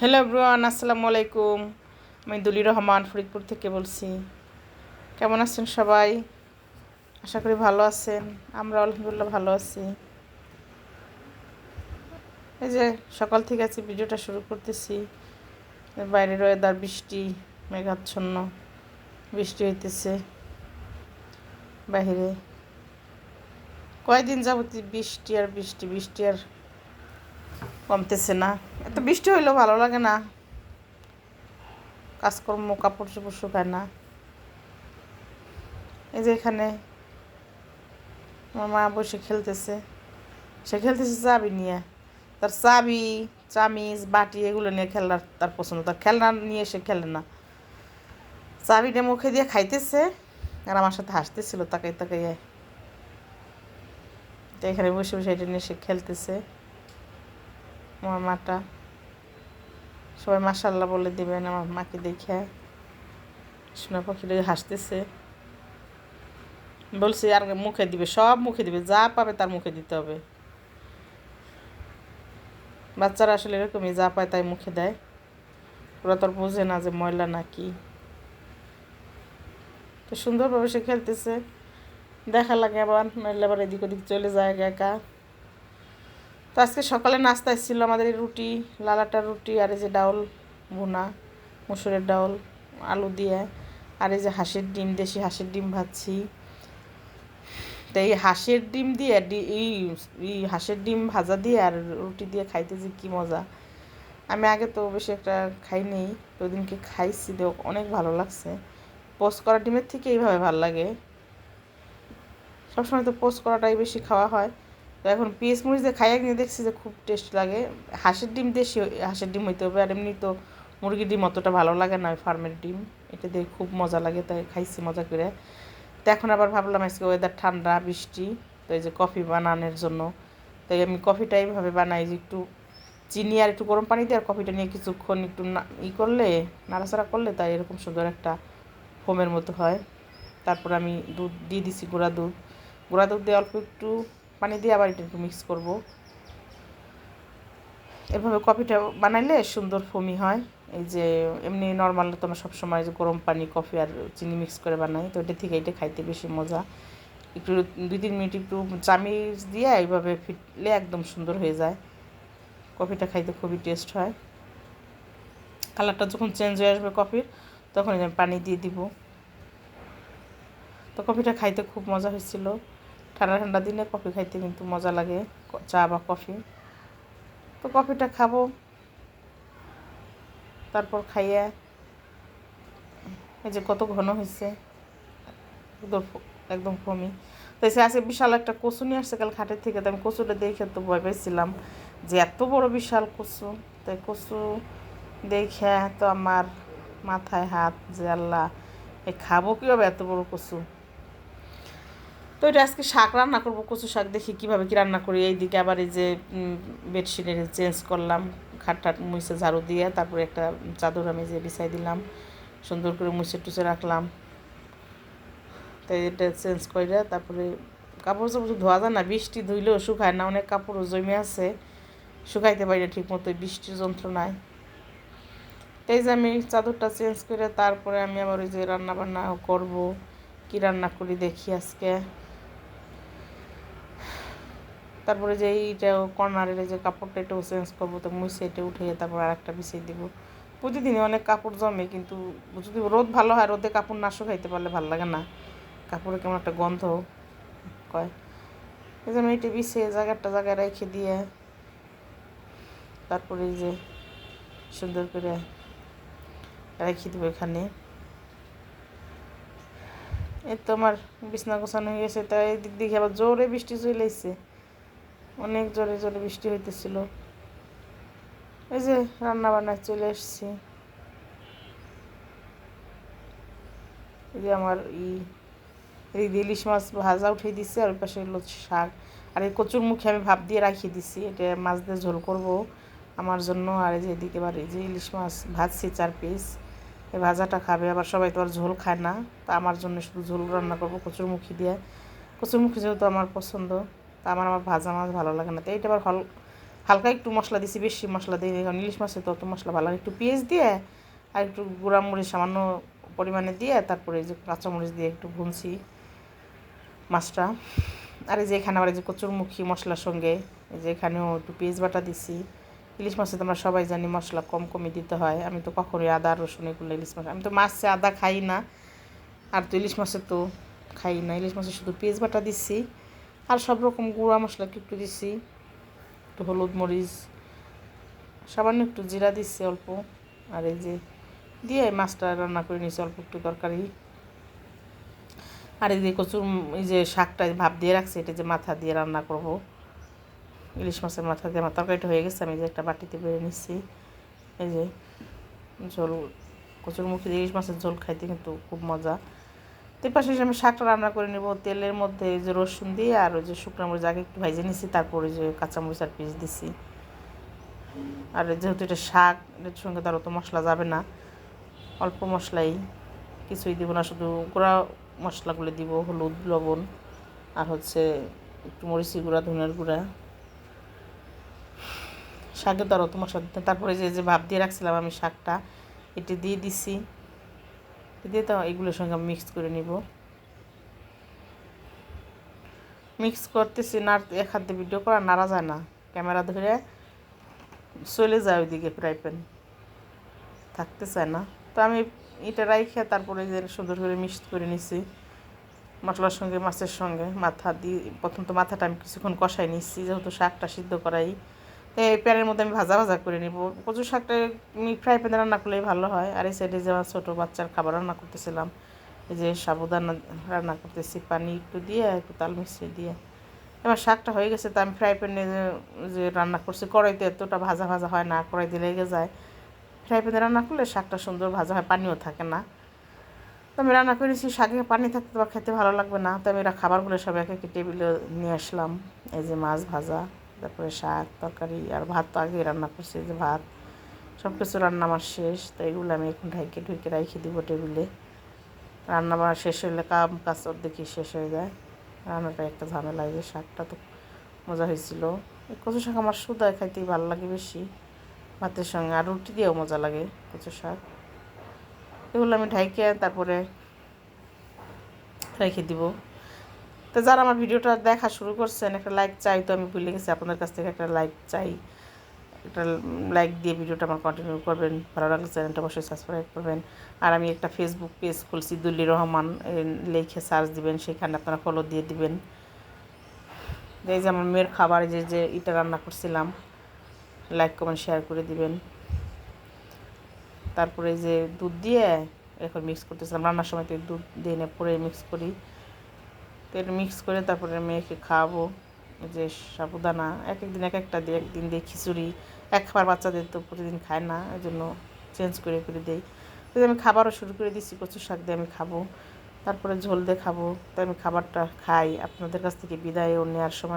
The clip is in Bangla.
হ্যালো ব্রুয়ান আসসালামু আলাইকুম। আমি দুলি রহমান, ফরিদপুর থেকে বলছি। কেমন আছেন সবাই? আশা করি ভালো আছেন। আমরা আলহামদুলিল্লাহ ভালো আছি। এই যে সকাল থেকে আছি ভিডিওটা শুরু করতেছি। বাইরের ওয়েদার বৃষ্টি, মেঘাচ্ছন্ন, বৃষ্টি হইতেছে বাহিরে কয়দিন যাবত বৃষ্টি আর বৃষ্টি বৃষ্টি আর কমতেছে না। এত বৃষ্টি হইলেও ভালো লাগে না। কাজকর্ম, কাপড় চোপড় শুকায় না। এই যে এখানে আমার মা বসে খেলতেছে। সে খেলতেছে চাবি নিয়ে। তার চাবি, চামিচ, বাটি এগুলো নিয়ে খেলার তার পছন্দ। তার খেলনা নিয়ে সে খেলে না। চাবিটা মুখে দিয়ে খাইতেছে আর আমার সাথে হাসতেছিল তাকাই তাকাইয়ে এখানে বসে বসে এটা নিয়ে সে খেলতেছে। আমার মাটা। সবাই মাসাল্লাহ বলে দেবেন, আমার মাকে দেখে। সোনা পাখিটা হাসতেছে। বলছি, আর মুখে দিবে, সব মুখে দিবে, যা পাবে তার মুখে দিতে হবে। বাচ্চারা আসলে এরকমই, যা পায় তাই মুখে দেয়। ওরা তো আর বোঝে না যে ময়লা না কি তো সুন্দরভাবে সে খেলতেছে। দেখা লাগে আবার, নইলে আবার এদিক ওদিক চলে যায় একা। তো আজকে সকালে নাস্তায় ছিল আমাদের রুটি লালাটা রুটি, আর এই যে ডাউল ভুনা, মুসুরের ডাউল, আলু দিয়ে, আর এই যে হাঁসের ডিম, দেশি হাঁসের ডিম ভাজছি। তো এই হাঁসের ডিম দিয়ে এই এই হাঁসের ডিম ভাজা দিয়ে আর রুটি দিয়ে খাইতে যে কী মজা। আমি আগে তো বেশি একটা খাইনি তো ওদিনকে খাইছি তো অনেক ভালো লাগছে। পোস্ট করা ডিমের থেকে এইভাবে ভালো লাগে। সবসময় তো পোস্ট করাটাই বেশি খাওয়া হয়। তো এখন পিস মুড়ি দিয়ে খাইয়া কিনে দেখছি যে খুব টেস্ট লাগে। হাঁসের ডিম দেশি হাঁসের ডিম হইতে হবে আর এমনি তো মুরগির ডিম অতটা ভালো লাগে না, ওই ফার্মের ডিম। এটা দিয়ে খুব মজা লাগে, তাই খাইছি মজা করে। তো এখন আবার ভাবলাম আজকে ওয়েদার ঠান্ডা, বৃষ্টি, তো এই যে কফি বানানোর জন্য। তাই আমি কফিটা এইভাবে বানাই যে একটু চিনি আর একটু গরম পানি দিয়ে আর কফিটা নিয়ে কিছুক্ষণ একটু ই করলে, নাড়াচাড়া করলে তাই এরকম সুন্দর একটা ফোমের মতো হয়। তারপর আমি দুধ দিয়ে দিছি গুঁড়া দুধ। গুঁড়া দুধ দিয়ে অল্প একটু পানি দিয়ে আবার এটা একটু মিক্স করব। এভাবে কফিটা বানাইলে সুন্দর ফমি হয়। এই যে এমনি নর্মাল তো আমরা সবসময় যে গরম পানি কফি আর চিনি মিক্স করে বানাই, তো এটা থেকে এটা খাইতে বেশি মজা। একটু দুই তিন মিনিট একটু চামিচ দিয়ে এইভাবে ফিটলে একদম সুন্দর হয়ে যায়। কফিটা খাইতে খুবই টেস্ট হয়। কালারটা যখন চেঞ্জ হয়ে আসবে কফির তখন আমি পানি দিয়ে দিব। তো কফিটা খাইতে খুব মজা হয়েছিল। ঠান্ডা ঠান্ডা দিনে কফি খাইতে কিন্তু মজা লাগে, চা বা কফি। তো কফিটা খাব, তারপর খাইয়া, এই যে কত ঘন হয়েছে একদম কমই তো সে আজকে বিশাল একটা কচু নিয়ে আসছে, কাল খাটের থেকে, তো আমি কচুটা দেখে তো ভয় পাইছিলাম যে এত বড় বিশাল কচু। তাই কচু দেখে তো আমার মাথায় হাত যে আল্লাহ, এই খাব কীভাবে এত বড় কচু? তো এটা আজকে শাক রান্না করব, কচু শাক দেখি কীভাবে কী রান্না করি। এইদিকে আবার এই যে বেডশিটের চেঞ্জ করলাম, খাট ঠাট মুছে ঝাড়ু দিয়ে, তারপরে একটা চাদর আমি যে বিছাই দিলাম, সুন্দর করে মুছে টুছে রাখলাম। তাই এটা চেঞ্জ করে তারপরে কাপড় চাপড় ধোয়া যায় না, বৃষ্টি ধুইলেও শুকায় না, অনেক কাপড়ও জমে আছে। শুকাইতে পারি না ঠিক মতো বৃষ্টির যন্ত্রণায়। এই যে আমি চাদরটা চেঞ্জ করে তারপরে আমি আবার ওই যে রান্না বান্না করব, কী রান্না করি দেখি আজকে। তারপরে যে এইটা কর্নারের যে কাপড়টা এটাও চেঞ্জ করব, তো মুছে এটা উঠে তারপর আর একটা বিছিয়ে দিব। প্রতিদিনই অনেক কাপড় জমে, কিন্তু যদি রোদ ভালো হয়, রোদে কাপড় না শুকাইতে পারলে ভালো লাগে না। কাপড়ে কেমন একটা গন্ধ কয়। এই জন্য এটা বিছিয়ে জায়গাটা জায়গায় রেখে দিয়ে, তারপরে যে সুন্দর করে রেখে দেবো এখানে। এই তো আমার বিছনা গোছানো হয়ে গেছে তাই দিক দিকে আবার জোরে বৃষ্টি চলে এসছে। অনেক জোরে জোরে বৃষ্টি হইতেছিল। এই যে রান্না বান্নায় চলে এসছি। এই যে আমার ই, এই ইলিশ মাছ ভাজা উঠিয়ে দিচ্ছে আর ওই পাশে হলো শাক। আর এই কচুর মুখে আমি ভাব দিয়ে রাখিয়ে দিছি, এটা মাছ দিয়ে ঝোল করব আমার জন্য। আর এই যে এদিকে এবার এই যে ইলিশ মাছ ভাজছি চার পিস এই ভাজাটা খাবে, আবার সবাই তো আর ঝোল খায় না। তা আমার জন্য শুধু ঝোল রান্না করব কচুরমুখী দিয়ে। কচুরমুখী যেহেতু আমার পছন্দ। তা আমার আমার ভাজা মাছ ভালো লাগে না। তো এইটা আবার হল হালকা একটু মশলা দিছি, বেশি মশলা দিই, কারণ ইলিশ মাছে তো অত মশলা ভালো লাগে। একটু পেঁয়াজ দিয়ে আর একটু গুঁড়ামরিচ সামান্য পরিমাণে দিয়ে তারপরে যে কাঁচামরিচ দিয়ে একটু ভুনছি মাছটা। আর এই যে এখানে আবার এই যে কচুরমুখী মশলার সঙ্গে এই যে এখানেও একটু পেঁয়াজ বাটা দিছি। ইলিশ মাছে তো আমরা সবাই জানি মশলা কম কমই দিতে হয়। আমি তো কখনোই আদা, রসুন এগুলো ইলিশ মাছ আমি তো মাছে আদা খাই না। আর তো ইলিশ মাছে তো খাই না। ইলিশ মাছে শুধু পেঁয়াজ বাটা দিচ্ছি আর সব রকম গুঁড়া মশলা একটু দিছি, একটু হলুদ মরিচ, সামান্য একটু জিরা দিচ্ছি অল্প, আর এই যে দিয়ে মাছটা রান্না করে নিয়েছি অল্প একটু তরকারি। আর এই যে কচুর এই যে শাকটা ভাপ দিয়ে রাখছি, এটা যে মাথা দিয়ে রান্না করব। ইলিশ মাছের মাথা দিয়ে, আমার তরকারিটা হয়ে গেছে, আমি যে একটা বাটিতে বেড়ে নিচ্ছি এই যে ঝোল, কচুর মুখে ইলিশ মাছের ঝোল খাইতে কিন্তু খুব মজা। তো পাশে আমি শাকটা রান্না করে নেব, তেলের মধ্যে যে রসুন দিয়ে আর ওই যে শুকনো মরিচ, আগে একটু ভেজে নিছি, তারপরে যে কাঁচামরিচ আর পিস দিছি। আর যেহেতু এটা শাক, এটার সঙ্গে তার অত মশলা যাবে না, অল্প মশলাই, কিছুই দিব না, শুধু গুঁড়া মশলাগুলো দিব, হলুদ, লবণ, আর হচ্ছে একটু মরিচি গুঁড়া ধনের গুঁড়া। শাকে তো আর অত মশলা দিতে তারপরে যে যে ভাব দিয়ে রাখছিলাম আমি শাকটা, এটি দিয়ে দিছি। দিয়ে তো এগুলোর সঙ্গে আমি মিক্স করে নিব। মিক্স করতেছি না এক হাতে ভিডিও করা, নাড়া যায় না। ক্যামেরা ধরে চলে যায় ওইদিকে ফ্রাই প্যান থাকতে চায় না। তো আমি এটা রাইখে তারপরে যে সুন্দর করে মিক্স করে নিছি। মশলার সঙ্গে, মাছের সঙ্গে, মাথা দিয়ে, প্রথম তো মাথাটা আমি কিছুক্ষণ কষাই নিচ্ছি যেহেতু শাকটা সিদ্ধ করাই। এই প্যানের মধ্যে আমি ভাজা ভাজা করে নিব। কচু শাকটা আমি ফ্রাই প্যানে রান্না করলেই ভালো হয়। আর এই সাইডে যে আমার ছোটো বাচ্চার খাবার রান্না করতেছিলাম, এই যে সাবুদানা রান্না করতেছি, পানি একটু দিয়ে, একটু তাল মিশিয়ে দিয়ে। এবার শাকটা হয়ে গেছে, তো আমি ফ্রাই প্যানে যে রান্না করছি, কড়াইতে এতটা ভাজা ভাজা হয় না কড়াইতে লেগে যায়। ফ্রাই প্যানে রান্না করলে শাকটা সুন্দর ভাজা হয়, পানিও থাকে না। তো আমি রান্না করেছি শাকে পানি থাকতে বা খেতে ভালো লাগবে না। তো আমি এরা খাবারগুলো সব এক একে টেবিলে নিয়ে আসলাম। এই যে মাছ ভাজা। তারপরে শাক, তরকারি আর ভাত তো আগে রান্না করছি, যে ভাত সব কিছু রান্না আমার শেষ। তো এগুলো আমি এখন ঢাইকে ঢুকে রেখে দিব টেবিলে। রান্না বান্না শেষ হলে কাম কাজ দেখি শেষ হয়ে যায়। রান্নাটা একটা ঝামেলা যে শাকটা তো মজা হয়েছিল। কচু শাক আমার সুদায় খাইতেই ভালো লাগে বেশি। ভাতের সঙ্গে আর রুটি দিয়েও মজা লাগে কচু শাক। এগুলো আমি ঢাইকে তারপরে রেখে দিব। তো যারা আমার ভিডিওটা দেখা শুরু করছেন, একটা লাইক চাই তো আমি ভুলে গেছি, আপনাদের কাছ থেকে একটা লাইক চাই। একটা লাইক দিয়ে ভিডিওটা আমার কন্টিনিউ করবেন, ভালো লাগলে চ্যানেলটা অবশ্যই সাবস্ক্রাইব করবেন। আর আমি একটা ফেসবুক পেজ খুলছি দুল্লি রহমান লিখে সার্চ দিবেন, সেখানে আপনারা ফলো দিয়ে দিবেন। এই যে আমার মেয়ের খাবার যে যে ইটা রান্না করছিলাম লাইক কমেন্ট শেয়ার করে দিবেন। তারপরে যে দুধ দিয়ে এখন মিক্স করতেছিলাম, রান্নার সময় তো দুধ দিয়ে পরে মিক্স করি। তো এটা মিক্স করে তারপরে মেয়েকে খাওয়াবো। যে সাবুদানা এক একদিন এক একটা দিই একদিন দিই খিচুড়ি। এক খাবার বাচ্চাদের তো প্রতিদিন খায় না ওই জন্য চেঞ্জ করে করে দিই। তো আমি খাবারও শুরু করে দিচ্ছি কচুর শাক দিয়ে আমি খাব। তারপরে ঝোল দিয়ে খাব। তাই আমি খাবারটা খাই। আপনাদের কাছ থেকে বিদায় ও নেওয়ার সময়